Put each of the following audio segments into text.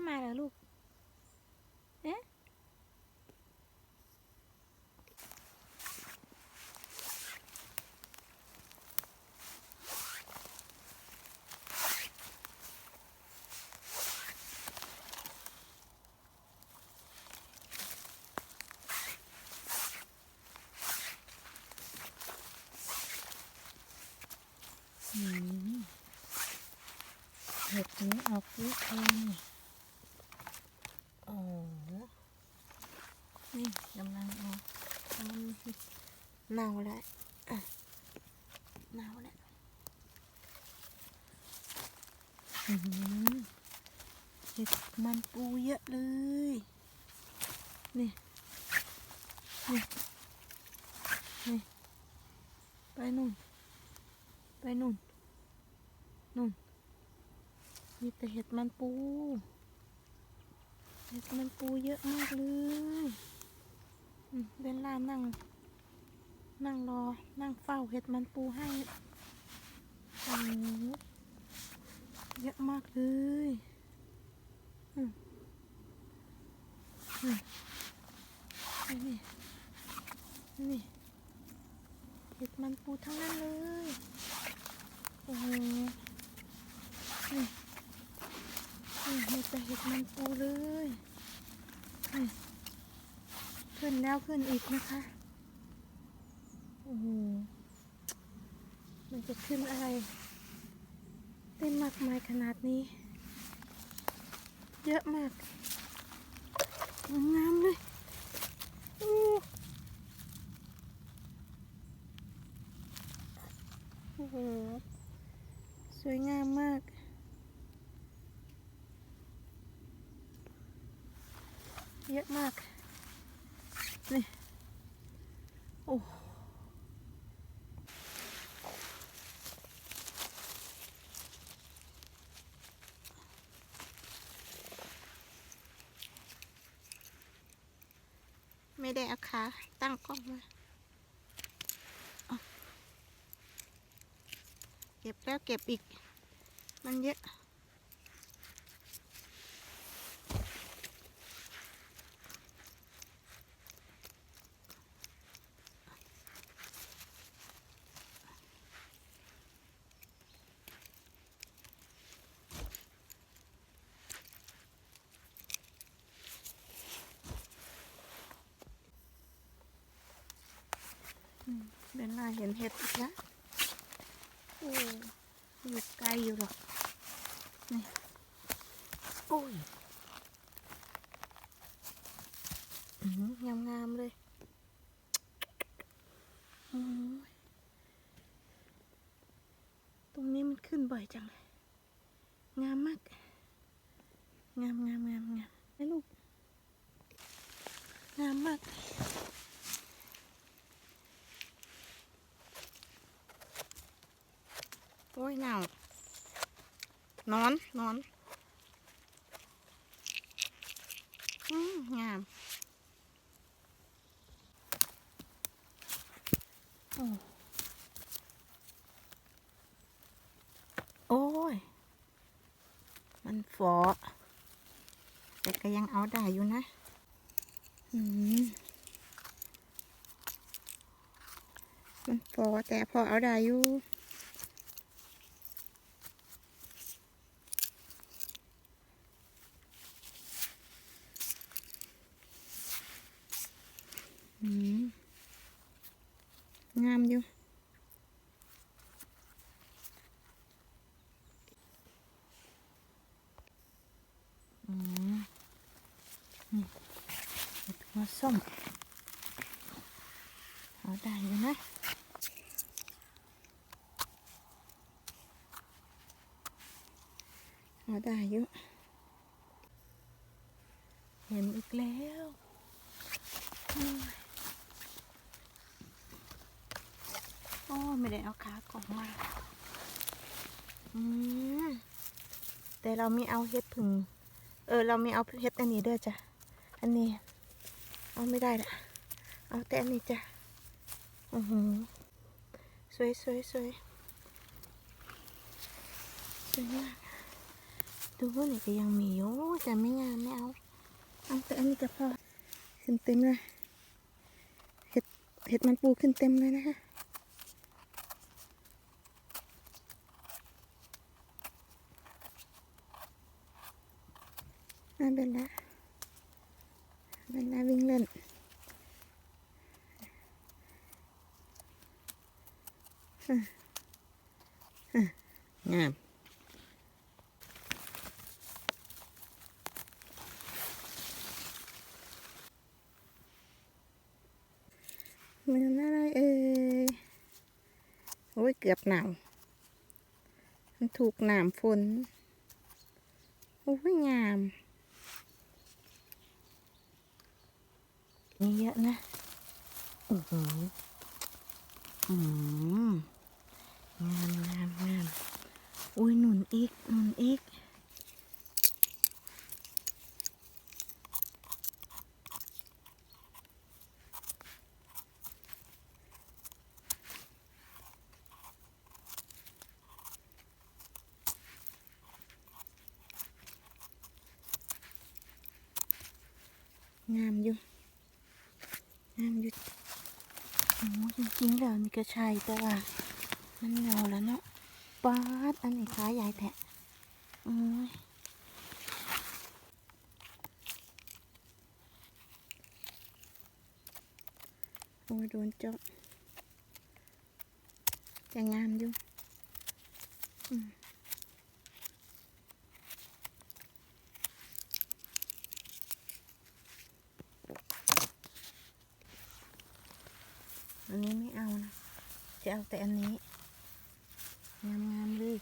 มแม่มาเหรอลูกเอ๊ะเห็ดนี้ออกเยอะเลย โอ้โหนี่กำลังออกอืมเน่าแล้วอะเน่าแล้วอือหือเห็ดมันปูเยอะเลย นี่ นี่ นี่ ไปนู่น ไปนู่น นู่น มีแต่เห็ดมันปู มันปูเยอะมากเลยเบนล่านั่ง นั่งรอ นั่งเฝ้าเห็ดมันปูให้โอ้เยอะมากเลยอืมอืมนี่นี่เห็ดมันปูทั้งนั้นเลย โอ้โหนี่นี่ มีแต่เห็ดมันปูเลยขึ้นแล้วขึ้นอีกนะคะ โอ้โห มันจะขึ้นอะไรเต้นมากมายขนาดนี้ เยอะมากงามเลยโอ้โห สวยงามมาก ยอะมาก นี่ โอ้ไม่ได้เอาขาตั้งกล้องมาเอาเก็บแล้วเก็บอีก มันเยอะ เบนล่าเห็นเห็ดอีกแล้วโอ้อยู่ไกลอยู่หรอกนี่โอ้ยอืมงามงามๆเลยโอ้ยตรงนี้มันขึ้นบ่อยจังเลย งามมาก งามงามงามงามไอ้ลูก งามมาก อ้ยหนาวนอนนอนอืมงาม โอ้ย มันฝอแต่ก็ยังเอาได้อยู่นะมันฝอแต่พอเอาได้อยู่ อืมงามอยู่ อืมนี่เหัวส้มเอาได้อยู่นะเอาได้อยู่เห็นอีกแล้วโอ้ยโอ้ยไม่ได้เอาขากล่องมาอืมแต่เรามีเอาเห็ดผึ่งเออ เรามีเอาเห็ดอันนี้ด้วยจ้ะ อันนี้ เอาไม่ได้ละเอาแต่นี้จ้ะอือหือสวยสวยสวยสวยมากดูนี่ก็ยังมีอยู่แต่ไม่งามไม่เอาเอาแต่อันนี้ก็พอขึ้นเต็มเลยเห็ดเห็ดมันปูขึ้นเต็มเลยนะคะอะเบลล่า เบลล่าวิ่งเล่นอะอะงาม เหมือนอะไรเอ่ยโอ้ย งามนี่เยอะนะโอ้โหอืมงามงามงามอุ้ยหนุนอีกหนุนอีกงามอยู่งามอยู่โอ้จริงๆแล้วนี่ก็ใช่แต่ว่ามันเงาแล้วเนาะป๊าดอันนี้ขาใหญ่แทะโอ้ยโอ้ยโดนเจาะแต่งามอยู่อืม อันนี้ไม่เอานะ จะเอาแต่อันนี้ งามๆเลย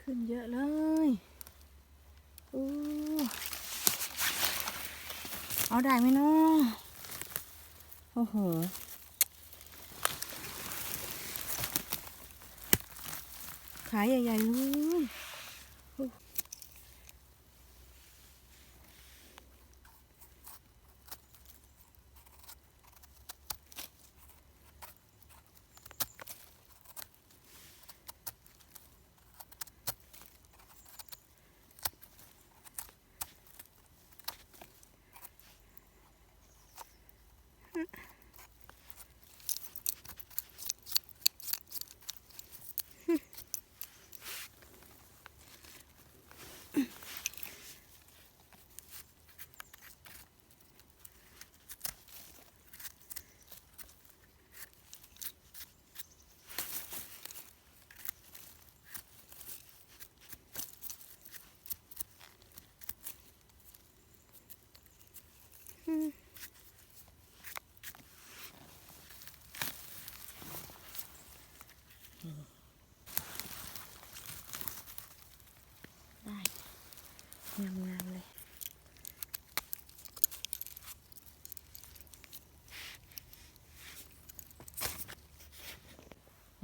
ขึ้นเยอะเลยโอ้เอาได้ไหมเนาะ โอ้โหขายใหญ่ๆเลย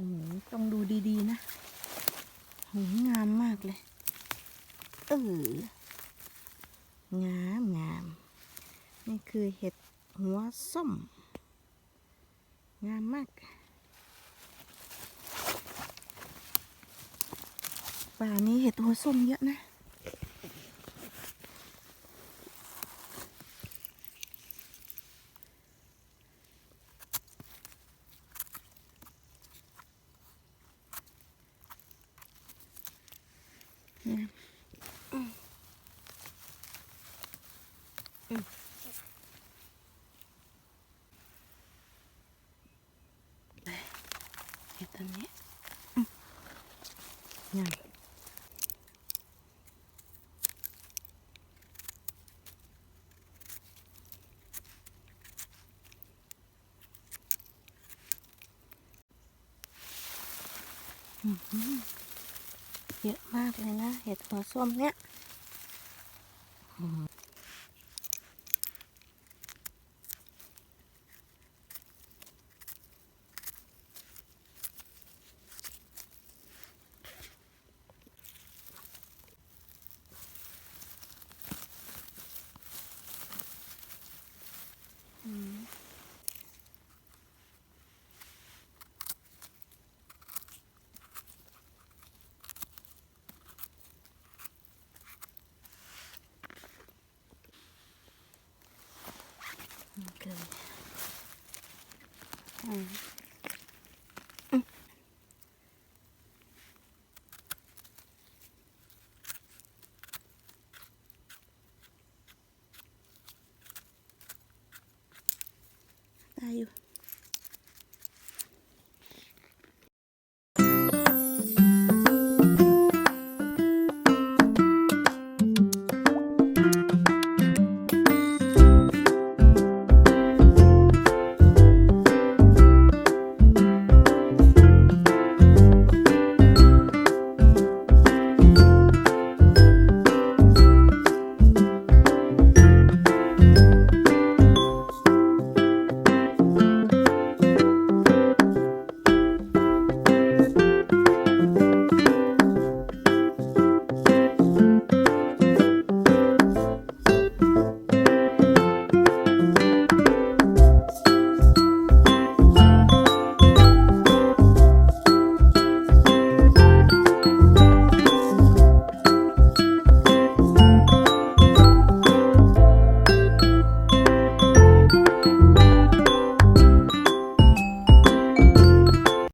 โอ้โหต้องดูดีๆนะโหงามมากเลย เอองามงาม นี่คือเห็ดหัวส้ม งามมากป่านี้เห็ดหัวส้มเยอะนะ งามอืมอืมไปเห็ดตัวนี้อืมงามอื้อหือเยอะมาก เห็ดหัวส้มเนี่ย 嗯。嗯。哎呦。